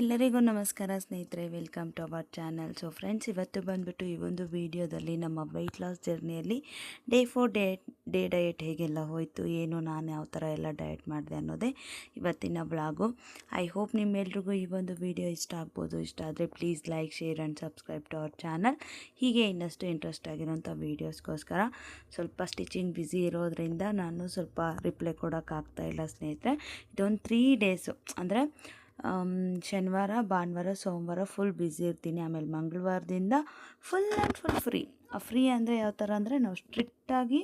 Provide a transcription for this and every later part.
ಎಲ್ಲರಿಗೂ ನಮಸ್ಕಾರ ಸ್ನೇಹಿತರೆ welcome to our channel so friends ಇವತ್ತು ಬಂದುಬಿಟ್ಟು ಈ ಒಂದು ವಿಡಿಯೋದಲ್ಲಿ ನಮ್ಮ weight loss ಜರ್ನಿಯಲ್ಲಿ day four day day diet ಹೇಗೆಲ್ಲ ಹೋಯಿತು, ಏನು, ನಾನು ಯಾವ ಥರ ಎಲ್ಲ ಡಯಟ್ ಮಾಡಿದೆ ಅನ್ನೋದೇ ಇವತ್ತಿನ ಬ್ಲಾಗು ಐ ಹೋಪ್ ನಿಮ್ಮೆಲ್ರಿಗೂ ಈ ಒಂದು ವಿಡಿಯೋ ಇಷ್ಟ ಆಗ್ಬೋದು. ಇಷ್ಟ ಆದರೆ please like share and subscribe to our channel ಹೀಗೆ ಇನ್ನಷ್ಟು ಇಂಟ್ರೆಸ್ಟ್ ಆಗಿರೋಂಥ ವೀಡಿಯೋಸ್ಗೋಸ್ಕರ ಸ್ವಲ್ಪ ಸ್ಟಿಚಿಂಗ್ ಬ್ಯುಸಿ ಇರೋದ್ರಿಂದ ನಾನು ಸ್ವಲ್ಪ ರಿಪ್ಲೈ ಕೊಡೋಕ್ಕಾಗ್ತಾ ಇಲ್ಲ ಸ್ನೇಹಿತರೆ. ಇದೊಂದು ತ್ರೀ ಡೇಸು ಅಂದರೆ ಶನಿವಾರ ಭಾನುವಾರ ಸೋಮವಾರ ಫುಲ್ ಬ್ಯುಸಿ ಇರ್ತೀನಿ. ಆಮೇಲೆ ಮಂಗಳವಾರದಿಂದ full and full free free ಅಂದರೆ ಯಾವ ಥರ ಅಂದರೆ ನಾವು ಸ್ಟ್ರಿಕ್ಟಾಗಿ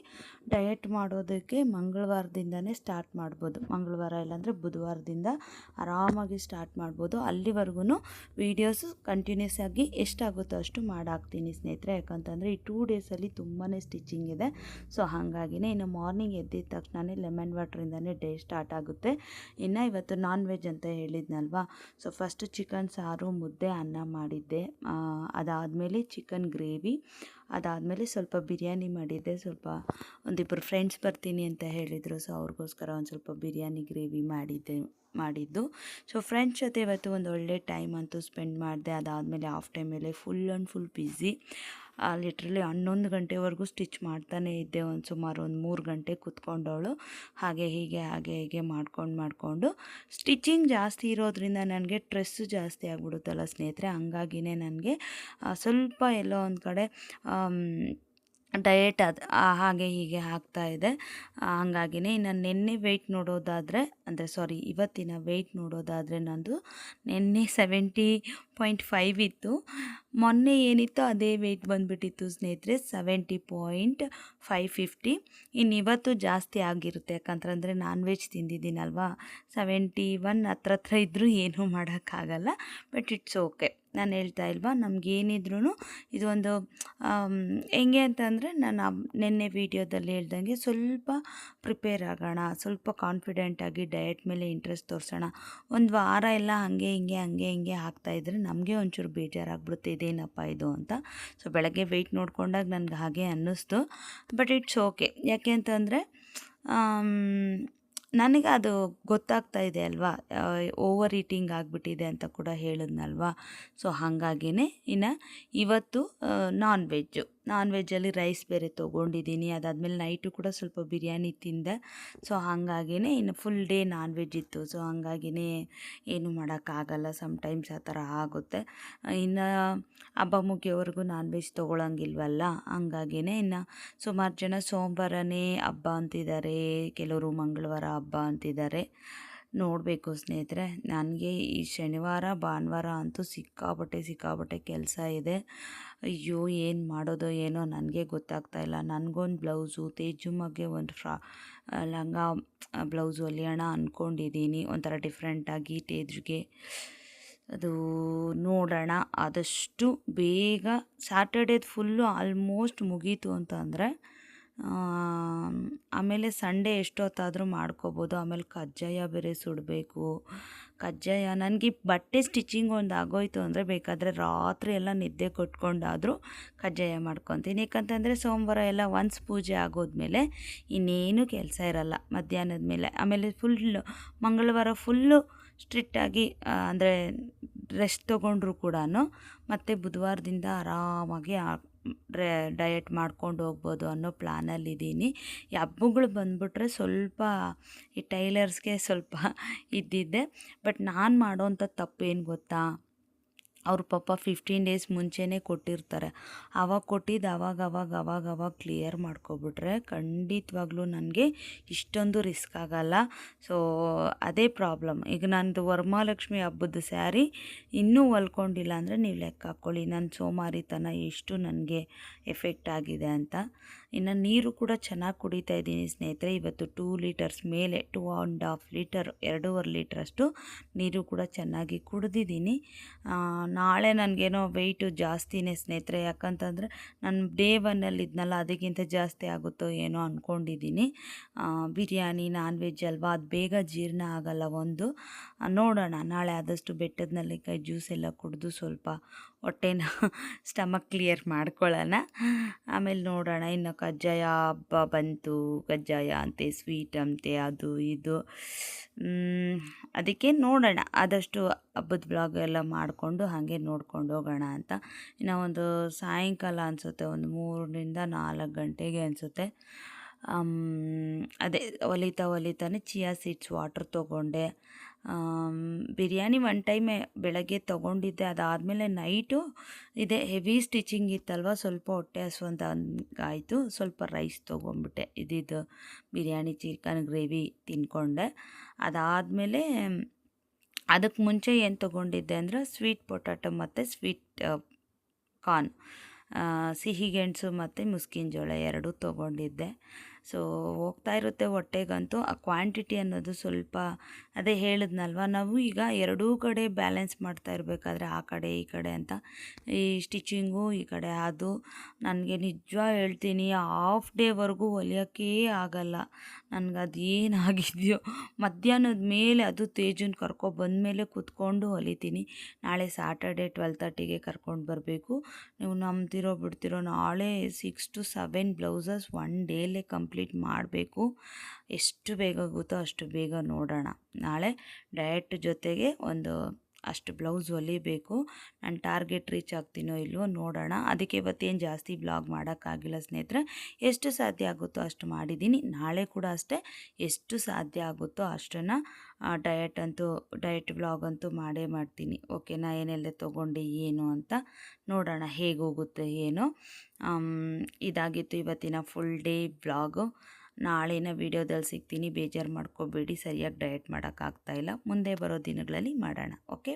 ಡಯಟ್ ಮಾಡೋದಕ್ಕೆ ಮಂಗಳವಾರದಿಂದನೇ ಸ್ಟಾರ್ಟ್ ಮಾಡ್ಬೋದು. ಮಂಗಳವಾರ ಇಲ್ಲಾಂದರೆ ಬುಧವಾರದಿಂದ ಆರಾಮಾಗಿ ಸ್ಟಾರ್ಟ್ ಮಾಡ್ಬೋದು. ಅಲ್ಲಿವರೆಗೂ ವೀಡಿಯೋಸು ಕಂಟಿನ್ಯೂಸ್ ಆಗಿ ಎಷ್ಟಾಗುತ್ತೋ ಅಷ್ಟು ಮಾಡಾಕ್ತೀನಿ ಸ್ನೇಹಿತರೆ. ಯಾಕಂತಂದರೆ ಈ ಟೂ ಡೇಸಲ್ಲಿ ತುಂಬಾ ಸ್ಟಿಚಿಂಗ್ ಇದೆ. ಸೊ ಹಾಗಾಗಿನೇ ಇನ್ನು ಮಾರ್ನಿಂಗ್ ಎದ್ದಿದ ತಕ್ಷಣವೇ ಲೆಮನ್ ವಾಟ್ರಿಂದನೇ ಡೇ ಸ್ಟಾರ್ಟ್ ಆಗುತ್ತೆ. ಇನ್ನು ಇವತ್ತು ನಾನ್ ವೆಜ್ ಅಂತ ಹೇಳಿದ್ನಲ್ವಾ? ಸೊ ಫಸ್ಟು ಚಿಕನ್ ಸಾರು, ಮುದ್ದೆ, ಅನ್ನ ಮಾಡಿದ್ದೆ. ಅದಾದಮೇಲೆ ಚಿಕನ್ ಗ್ರೇವಿ ಅದಾದಮೇಲೆ ಸ್ವಲ್ಪ ಬಿರಿಯಾನಿ ಮಾಡಿದ್ದೆ, ಸ್ವಲ್ಪ ಒಂದಿಬ್ಬರು ಫ್ರೆಂಡ್ಸ್ ಬರ್ತೀನಿ ಅಂತ ಹೇಳಿದರು. ಸೊ ಅವ್ರಿಗೋಸ್ಕರ ಒಂದು ಸ್ವಲ್ಪ ಬಿರಿಯಾನಿ ಗ್ರೇವಿ ಮಾಡಿದ್ದೆ, ಮಾಡಿದ್ದು. ಸೊ ಫ್ರೆಂಡ್ಸ್ ಜೊತೆ ಇವತ್ತು ಒಂದು ಒಳ್ಳೆ ಟೈಮ್ ಅಂತೂ ಸ್ಪೆಂಡ್ ಮಾಡಿದೆ. ಅದಾದಮೇಲೆ ಆಫ್ ಟೈಮಲ್ಲಿ full and full busy literally ಹನ್ನೊಂದು ಗಂಟೆವರೆಗೂ ಸ್ಟಿಚ್ ಮಾಡ್ತಾನೇ ಇದ್ದೆ. ಒಂದು ಸುಮಾರು ಒಂದು ಮೂರು ಗಂಟೆ ಕುತ್ಕೊಂಡವಳು. ಹಾಗೆ ಹೀಗೆ ಹಾಗೆ ಹೀಗೆ ಮಾಡ್ಕೊಂಡು, ಮಾಡಿಕೊಂಡು ಸ್ಟಿಚಿಂಗ್ ಜಾಸ್ತಿ ಇರೋದ್ರಿಂದ ನನಗೆ ಸ್ಟ್ರೆಸ್ಸು ಜಾಸ್ತಿ ಆಗಿಬಿಡುತ್ತಲ್ಲ ಸ್ನೇಹಿತರೆ. ಹಂಗಾಗಿನೇ ನನಗೆ ಸ್ವಲ್ಪ ಎಲ್ಲೋ ಒಂದು ಕಡೆ ಡಯಟ್ ಅದು ಹಾಗೆ ಹೀಗೆ ಆಗ್ತಾ ಇದೆ. ಹಾಗಾಗಿನೇ ಇನ್ನು ನಿನ್ನೆ ವೆಯ್ಟ್ ನೋಡೋದಾದರೆ, ಅಂದರೆ ಸಾರಿ ಇವತ್ತಿನ ವೆಯ್ಟ್ ನೋಡೋದಾದರೆ ನಂದು ನಿನ್ನೆ ಸೆವೆಂಟಿ ಪಾಯಿಂಟ್ ಫೈವ್ ಇತ್ತು. ಮೊನ್ನೆ ಏನಿತ್ತು ಅದೇ ವೆಯ್ಟ್ ಬಂದುಬಿಟ್ಟಿತ್ತು ಸ್ನೇಹಿತರೆ ಸೆವೆಂಟಿ ಪಾಯಿಂಟ್ ಫೈವ್ ಫಿಫ್ಟಿ ಇನ್ನು ಇವತ್ತು ಜಾಸ್ತಿ ಆಗಿರುತ್ತೆ. ಯಾಕಂತಂದರೆ ನಾನ್ ವೆಜ್ ತಿಂದಿದ್ದೀನಲ್ವಾ? ಸೆವೆಂಟಿ ಒನ್ ಹತ್ರ ಹತ್ರ ಇದ್ದರೂ ಏನೂ ಮಾಡೋಕ್ಕಾಗಲ್ಲ ಬಟ್ ಇಟ್ಸ್ ಓಕೆ ನಾನು ಹೇಳ್ತಾ ಇಲ್ವಾ? ನಮಗೇನಿದ್ರೂ ಇದೊಂದು ಹೆಂಗೆ ಅಂತಂದರೆ ನಾನು ನಿನ್ನೆ ವೀಡಿಯೋದಲ್ಲಿ ಹೇಳ್ದಂಗೆ ಸ್ವಲ್ಪ ಪ್ರಿಪೇರ್ ಆಗೋಣ, ಸ್ವಲ್ಪ ಕಾನ್ಫಿಡೆಂಟಾಗಿ ಡಯಟ್ ಮೇಲೆ ಇಂಟ್ರೆಸ್ಟ್ ತೋರಿಸೋಣ. ಒಂದು ವಾರ ಎಲ್ಲ ಹಾಗೆ ಹಿಂಗೆ ಹಂಗೆ ಹಿಂಗೆ ಹಾಕ್ತಾಯಿದ್ರೆ ನಮಗೆ ಒಂಚೂರು ಬೇಜಾರಾಗ್ಬಿಡುತ್ತೆ, ಇದೇನಪ್ಪ ಇದು ಅಂತ. ಸೊ, ಬೆಳಗ್ಗೆ ವೆಯ್ಟ್ ನೋಡ್ಕೊಂಡಾಗ ನನಗೆ ಹಾಗೆ ಅನ್ನಿಸ್ತು. ಬಟ್ ಇಟ್ಸ್ ಓಕೆ ಯಾಕೆ ಅಂತಂದರೆ ನನಗೆ ಅದು ಗೊತ್ತಾಗ್ತಾ ಇದೆ ಅಲ್ವಾ? ಓವರ್ ಈಟಿಂಗ್ ಆಗಿಬಿಟ್ಟಿದೆ ಅಂತ ಕೂಡ ಹೇಳಿದ್ನಲ್ವಾ? ಸೊ ಹಾಗಾಗಿನೇ ಇನ್ನು ಇವತ್ತು ನಾನ್ ವೆಜ್ಜು ನಾನ್ ವೆಜ್ಜಲ್ಲಿ ರೈಸ್ ಬೇರೆ ತೊಗೊಂಡಿದ್ದೀನಿ. ಅದಾದಮೇಲೆ ನೈಟು ಕೂಡ ಸ್ವಲ್ಪ ಬಿರಿಯಾನಿ ತಿಂದೆ. ಸೊ ಹಾಗಾಗಿನೇ ಇನ್ನು ಫುಲ್ ಡೇ ನಾನ್ ವೆಜ್ ಇತ್ತು. ಸೊ ಹಾಗಾಗಿನೇ ಏನು ಮಾಡೋಕ್ಕಾಗಲ್ಲ. ಸಮ್ಟೈಮ್ಸ್ ಆ ಥರ ಆಗುತ್ತೆ. ಇನ್ನು ಹಬ್ಬ ಮುಗಿಯೋವರೆಗೂ ನಾನ್ ವೆಜ್ ತೊಗೊಳಂಗಿಲ್ವಲ್ಲ? ಹಂಗಾಗಿನೇ ಇನ್ನು ಸುಮಾರು ಜನ ಸೋಮವಾರನೇ ಹಬ್ಬ ಅಂತಿದ್ದಾರೆ. ಕೆಲವರು ಮಂಗಳವಾರ ಹಬ್ಬ ಅಂತಿದ್ದಾರೆ. ನೋಡಬೇಕು ಸ್ನೇಹಿತರೆ. ನನಗೆ ಈ ಶನಿವಾರ, ಭಾನುವಾರ ಅಂತೂ ಸಿಕ್ಕಾಪಟ್ಟೆ ಸಿಕ್ಕಾಪಟ್ಟೆ ಕೆಲಸ ಇದೆ. ಅಯ್ಯೋ, ಏನು ಮಾಡೋದೋ ಏನೋ ನನಗೆ ಗೊತ್ತಾಗ್ತಾ ಇಲ್ಲ. ನನಗೊಂದು ಬ್ಲೌಸು ತೇಜುಮಗೆ ಒಂದು ಫ್ರಾ ಲಂಗ ಬ್ಲೌಸು ಹೊಲಿಯೋಣ ಅಂದ್ಕೊಂಡಿದ್ದೀನಿ ಒಂಥರ ಡಿಫ್ರೆಂಟಾಗಿ ತೇಜುಗೆ. ಅದು ನೋಡೋಣ. ಆದಷ್ಟು ಬೇಗ ಸ್ಯಾಟರ್ಡೇದು ಫುಲ್ಲು ಆಲ್ಮೋಸ್ಟ್ ಮುಗೀತು ಅಂತ ಅಂದರೆ ಆಮೇಲೆ ಸಂಡೇ ಎಷ್ಟೊತ್ತಾದರೂ ಮಾಡ್ಕೋಬೋದು. ಆಮೇಲೆ ಕಜ್ಜಾಯ ಬೇರೆ ಸುಡಬೇಕು. ಕಜ್ಜಾಯ, ನನಗೆ ಬಟ್ಟೆ ಸ್ಟಿಚಿಂಗ್ ಒಂದು ಆಗೋಯ್ತು ಅಂದರೆ ಬೇಕಾದರೆ ರಾತ್ರಿ ಎಲ್ಲ ನಿದ್ದೆ ಕೊಟ್ಕೊಂಡಾದರೂ ಕಜ್ಜಾಯ ಮಾಡ್ಕೊತೀನಿ. ಯಾಕಂತಂದರೆ ಸೋಮವಾರ ಎಲ್ಲ ಒನ್ಸ್ ಪೂಜೆ ಆಗೋದ್ಮೇಲೆ ಇನ್ನೇನು ಕೆಲಸ ಇರಲ್ಲ ಮಧ್ಯಾಹ್ನದ ಮೇಲೆ. ಆಮೇಲೆ ಫುಲ್ ಮಂಗಳವಾರ ಫುಲ್ಲು ಸ್ಟ್ರಿಕ್ಟಾಗಿ ಅಂದರೆ ರೆಸ್ಟ್ ತೊಗೊಂಡ್ರು ಕೂಡ ಮತ್ತು ಬುಧವಾರದಿಂದ ಆರಾಮಾಗಿ ಡಯಟ್ ಮಾಡ್ಕೊಂಡು ಹೋಗ್ಬೋದು ಅನ್ನೋ ಪ್ಲ್ಯಾನಲ್ಲಿದ್ದೀನಿ ಈ ಹಬ್ಬಗಳು ಬಂದುಬಿಟ್ರೆ ಸ್ವಲ್ಪ ಈ ಟೈಲರ್ಸ್ಗೆ ಸ್ವಲ್ಪ ಇದ್ದಿದ್ದೆ. ಬಟ್ ನಾನು ಮಾಡೋವಂಥ ತಪ್ಪೇನು ಗೊತ್ತಾ? ಅವ್ರ ಪಾಪ ಫಿಫ್ಟೀನ್ ಡೇಸ್ ಮುಂಚೆನೇ ಕೊಟ್ಟಿರ್ತಾರೆ. ಆವಾಗ ಕೊಟ್ಟಿದ್ದು ಅವಾಗ ಅವಾಗ ಅವಾಗ ಅವಾಗ ಕ್ಲಿಯರ್ ಮಾಡ್ಕೊಬಿಟ್ರೆ ಖಂಡಿತವಾಗ್ಲೂ ನನಗೆ ಇಷ್ಟೊಂದು ರಿಸ್ಕ್ ಆಗಲ್ಲ. ಸೊ ಅದೇ ಪ್ರಾಬ್ಲಮ್ ಈಗ ನಂದು ವರಮಹಾಲಕ್ಷ್ಮಿ ಹಬ್ಬದ ಸ್ಯಾರಿ ಇನ್ನೂ ಹೊಲ್ಕೊಂಡಿಲ್ಲ ಅಂದರೆ ನೀವು ಲೆಕ್ಕ ಹಾಕ್ಕೊಳ್ಳಿ ನನ್ನ ಸೋಮಾರಿತನ ಎಷ್ಟು ನನಗೆ ಎಫೆಕ್ಟ್ ಆಗಿದೆ ಅಂತ. ಇನ್ನು ನೀರು ಕೂಡ ಚೆನ್ನಾಗಿ ಕುಡಿತಾ ಇದ್ದೀನಿ ಸ್ನೇಹಿತರೆ. ಇವತ್ತು ಟೂ ಲೀಟರ್ಸ್ ಮೇಲೆ ಟೂ ಆ್ಯಂಡ್ ಹಾಫ್ ಲೀಟರ್ ಎರಡೂವರೆ ಲೀಟ್ರಷ್ಟು ನೀರು ಕೂಡ ಚೆನ್ನಾಗಿ ಕುಡಿದಿದ್ದೀನಿ. ನಾಳೆ ನನಗೇನೋ ವೆಯ್ಟು ಜಾಸ್ತಿನೇ ಸ್ನೇಹಿತರೆ. ಯಾಕಂತಂದರೆ ನಾನು ಡೇ ಒನ್ನಲ್ಲಿ ಇದ್ನಲ್ಲ, ಅದಕ್ಕಿಂತ ಜಾಸ್ತಿ ಆಗುತ್ತೋ ಏನೋ ಅಂದ್ಕೊಂಡಿದ್ದೀನಿ ಬಿರಿಯಾನಿ ನಾನ್ ವೆಜ್ ಅಲ್ವಾ? ಅದು ಬೇಗ ಜೀರ್ಣ ಆಗಲ್ಲ ಒಂದು. ನೋಡೋಣ. ನಾಳೆ ಆದಷ್ಟು ಬೆಟ್ಟದ ನಲ್ಲಿಕಾಯಿ ಜ್ಯೂಸ್ ಎಲ್ಲ ಕುಡಿದು ಸ್ವಲ್ಪ ಹೊಟ್ಟೆನ ಸ್ಟಮಕ್ ಕ್ಲಿಯರ್ ಮಾಡ್ಕೊಳ್ಳೋಣ. ಆಮೇಲೆ ನೋಡೋಣ ಇನ್ನು ಕಜ್ಜಾಯ ಹಬ್ಬ ಬಂತು. ಕಜ್ಜಾಯ ಅಂತೆ ಸ್ವೀಟ್ ಅಂತೆ, ಅದು ಇದು. ಅದಕ್ಕೆ ನೋಡೋಣ. ಆದಷ್ಟು ಹಬ್ಬದ ಬ್ಲಾಗ್ ಎಲ್ಲ ಮಾಡಿಕೊಂಡು ಹಾಗೆ ನೋಡ್ಕೊಂಡು ಹೋಗೋಣ ಅಂತ. ಇನ್ನು ಒಂದು ಸಾಯಂಕಾಲ ಅನಿಸುತ್ತೆ, ಒಂದು ಮೂರರಿಂದ ನಾಲ್ಕು ಗಂಟೆಗೆ ಅನಿಸುತ್ತೆ. ಅದೇ ಒಲಿತಾ ಒಲಿತಾನೆ ಚಿಯಾ ಸೀಡ್ಸ್, ವಾಟ್ರ್ ತೊಗೊಂಡೆ. ಬಿರಿಯಾನಿ ಒನ್ ಟೈಮೇ ಬೆಳಗ್ಗೆ ತೊಗೊಂಡಿದ್ದೆ. ಅದಾದಮೇಲೆ ನೈಟು ಇದೆ ಹೆವಿ ಸ್ಟಿಚಿಂಗ್ ಇತ್ತಲ್ವ, ಸ್ವಲ್ಪ ಹೊಟ್ಟೆ ಹಸುವಂತ ಆಯಿತು. ಸ್ವಲ್ಪ ರೈಸ್ ತೊಗೊಂಡ್ಬಿಟ್ಟೆ. ಇದಿದ್ದು ಬಿರಿಯಾನಿ ಚಿಕನ್ ಗ್ರೇವಿ ತಿನ್ಕೊಂಡೆ. ಅದಾದಮೇಲೆ ಅದಕ್ಕೆ ಮುಂಚೆ ಏನು ತೊಗೊಂಡಿದ್ದೆ ಅಂದರೆ ಸ್ವೀಟ್ ಪೊಟ್ಯಾಟೊ ಮತ್ತು ಸ್ವೀಟ್ ಕಾರ್ನ್ ಸಿಹಿ ಗೆಣಸು ಮತ್ತು ಮುಸ್ಕಿನ ಜೋಳ ಎರಡೂ ತೊಗೊಂಡಿದ್ದೆ. ಸೊ ಹೋಗ್ತಾ ಇರುತ್ತೆ ಹೊಟ್ಟೆಗಂತೂ. ಆ ಕ್ವಾಂಟಿಟಿ ಅನ್ನೋದು ಸ್ವಲ್ಪ ಅದೇ ಹೇಳಿದ್ನಲ್ವ? ನಾವು ಈಗ ಎರಡೂ ಕಡೆ ಬ್ಯಾಲೆನ್ಸ್ ಮಾಡ್ತಾ ಇರಬೇಕಾದ್ರೆ ಆ ಕಡೆ, ಈ ಕಡೆ ಅಂತ. ಈ ಸ್ಟಿಚಿಂಗು ಈ ಕಡೆ ಅದು. ನನಗೆ ನಿಜ ಹೇಳ್ತೀನಿ ಹಾಫ್ ಡೇವರೆಗೂ ಹೊಲಿಯೋಕ್ಕೇ ಆಗಲ್ಲ. ನನಗೆ ಅದು ಏನಾಗಿದೆಯೋ. ಮಧ್ಯಾಹ್ನದ ಮೇಲೆ ಅದು ತೇಜುನ ಕರ್ಕೊಬಂದಮೇಲೆ ಕೂತ್ಕೊಂಡು ಹೊಲಿತೀನಿ. ನಾಳೆ ಸ್ಯಾಟರ್ಡೆ ಟ್ವೆಲ್ ತರ್ಟಿಗೆ ಕರ್ಕೊಂಡು ಬರಬೇಕು. ನೀವು ನಂಬ್ತಿರೋ, ಬಿಡ್ತಿರೋ ನಾಳೆ six to seven blouses one ಡೇಲೇ complete ಮಾಡಬೇಕು. ಎಷ್ಟು ಬೇಗ ಆಗುತ್ತೋ ಅಷ್ಟು ಬೇಗ ನೋಡೋಣ. ನಾಳೆ ಡಯಟ್ ಜೊತೆಗೆ ಒಂದು ಅಷ್ಟು ಬ್ಲೌಸ್ ಹೊಲಿಬೇಕು. ನಾನು ಟಾರ್ಗೆಟ್ ರೀಚ್ ಆಗ್ತೀನೋ ಇಲ್ವೋ ನೋಡೋಣ. ಅದಕ್ಕೆ ಇವತ್ತೇನು ಜಾಸ್ತಿ ಬ್ಲಾಗ್ ಮಾಡೋಕ್ಕಾಗಿಲ್ಲ ಸ್ನೇಹಿತರೆ. ಎಷ್ಟು ಸಾಧ್ಯ ಆಗುತ್ತೋ ಅಷ್ಟು ಮಾಡಿದ್ದೀನಿ. ನಾಳೆ ಕೂಡ ಅಷ್ಟೇ. ಎಷ್ಟು ಸಾಧ್ಯ ಆಗುತ್ತೋ ಅಷ್ಟನ್ನು ಡಯಟ್ ಅಂತೂ ಡಯಟ್ ಬ್ಲಾಗ್ ಅಂತೂ ಮಾಡೇ ಮಾಡ್ತೀನಿ. ಓಕೆನಾ? ಏನೆಲ್ಲ ತೊಗೊಂಡೆ, ಏನು ಅಂತ ನೋಡೋಣ. ಹೇಗೆ ಹೋಗುತ್ತೆ, ಏನು? ಇದಾಗಿತ್ತು ಇವತ್ತಿನ ಫುಲ್ ಡೇ ಬ್ಲಾಗು ನಾಳಿನ ವೀಡಿಯೋದಲ್ಲಿ ಸಿಗ್ತೀನಿ. ಬೇಜಾರು ಮಾಡ್ಕೋಬೇಡಿ. ಸರಿಯಾಗಿ ಡಯಟ್ ಮಾಡೋಕ್ಕಾಗ್ತಾಯಿಲ್ಲ ಮುಂದೆ ಬರೋ ದಿನಗಳಲ್ಲಿ ಮಾಡೋಣ. ಓಕೆ?